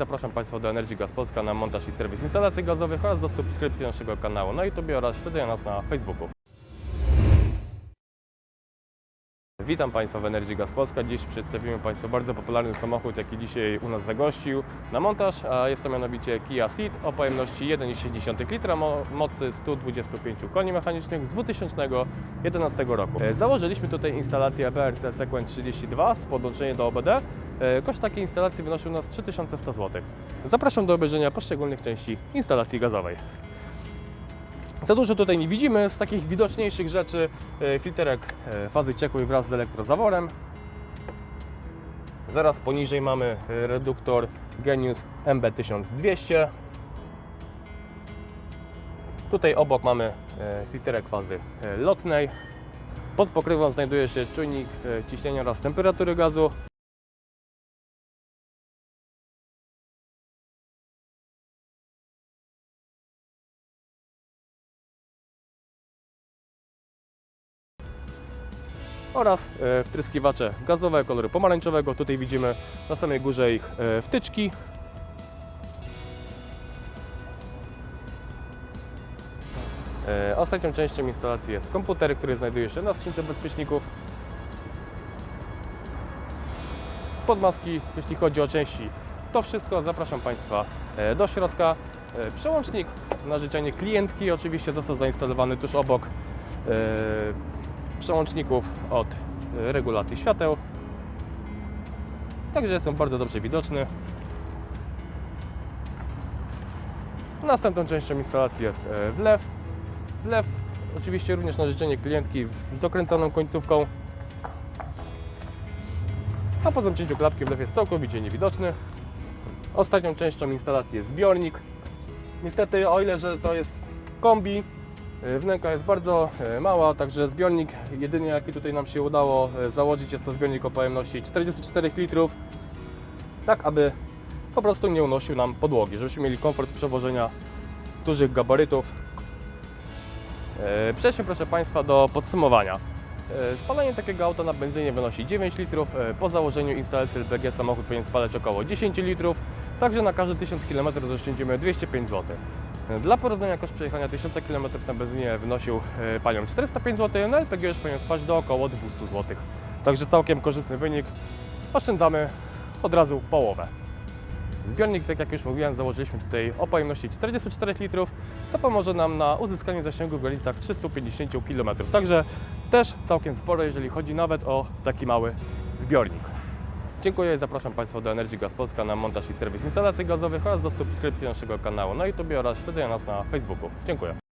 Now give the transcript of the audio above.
Zapraszam Państwa do Energy Gas Polska na montaż i serwis instalacji gazowych oraz do subskrypcji naszego kanału na YouTube oraz śledzenia nas na Facebooku. Witam Państwa w Energy Gas Polska. Dziś przedstawimy Państwu bardzo popularny samochód, jaki dzisiaj u nas zagościł na montaż, jest to mianowicie Kia Ceed o pojemności 1,6 litra, mo- mocy 125 koni mechanicznych z 2011 roku. E, Założyliśmy tutaj instalację BRC Sequent 32 z podłączeniem do OBD. E, Koszt takiej instalacji wynosił nas 3100 zł. Zapraszam do obejrzenia poszczególnych części instalacji gazowej. Za dużo tutaj nie widzimy. Z takich widoczniejszych rzeczy e, filterek e, fazy ciekłej wraz z elektrozaworem. Zaraz poniżej mamy e, reduktor Genius MB1200. Tutaj obok mamy filterek fazy lotnej. Pod pokrywą znajduje się czujnik ciśnienia oraz temperatury gazu. Oraz e, wtryskiwacze gazowe koloru pomarańczowego. Tutaj widzimy na samej górze ich e, wtyczki. E, Ostatnią częścią instalacji jest komputer, który znajduje się na skrzynce bezpieczników. Spod maski, jeśli chodzi o części, to wszystko. Zapraszam Państwa do środka. Przełącznik na życzenie klientki oczywiście został zainstalowany tuż obok przełączników od e, regulacji świateł. Także jest on bardzo dobrze widoczny. Następną częścią instalacji jest e, wlew. Wlew oczywiście również na życzenie klientki z dokręconą końcówką. A po zamknięciu klapki wlew jest całkowicie niewidoczny. Ostatnią częścią instalacji jest zbiornik. Niestety, o ile że to jest kombi, Wnęka jest bardzo e, mała, także zbiornik jedynie jaki tutaj nam się udało e, założyć jest to zbiornik o pojemności 44 litrów, tak aby po prostu nie unosił nam podłogi, żebyśmy mieli komfort przewożenia dużych gabarytów. E, Przejdźmy proszę Państwa do podsumowania. E, Spalanie takiego auta na benzynie wynosi 9 litrów. E, Po założeniu instalacji LPG samochód powinien spalać około 10 litrów. Także na każdy 1000 km zaoszczędzimy 205 zł. Dla porównania koszt przejechania 1000 km na benzynie wynosił e, panią 405 zł, na LPG już powinien spać do około 200 zł. Także całkiem korzystny wynik. Oszczędzamy od razu połowę. Zbiornik, tak jak już mówiłem, założyliśmy tutaj o pojemności 44 litrów, co pomoże nam na uzyskanie zasięgu w granicach 350 km. Także też całkiem sporo, jeżeli chodzi nawet o taki mały zbiornik. Dziękuję i zapraszam Państwa do Energy Gas Polska na montaż i serwis instalacji gazowych oraz do subskrypcji naszego kanału na YouTube oraz śledzenia nas na Facebooku. Dziękuję.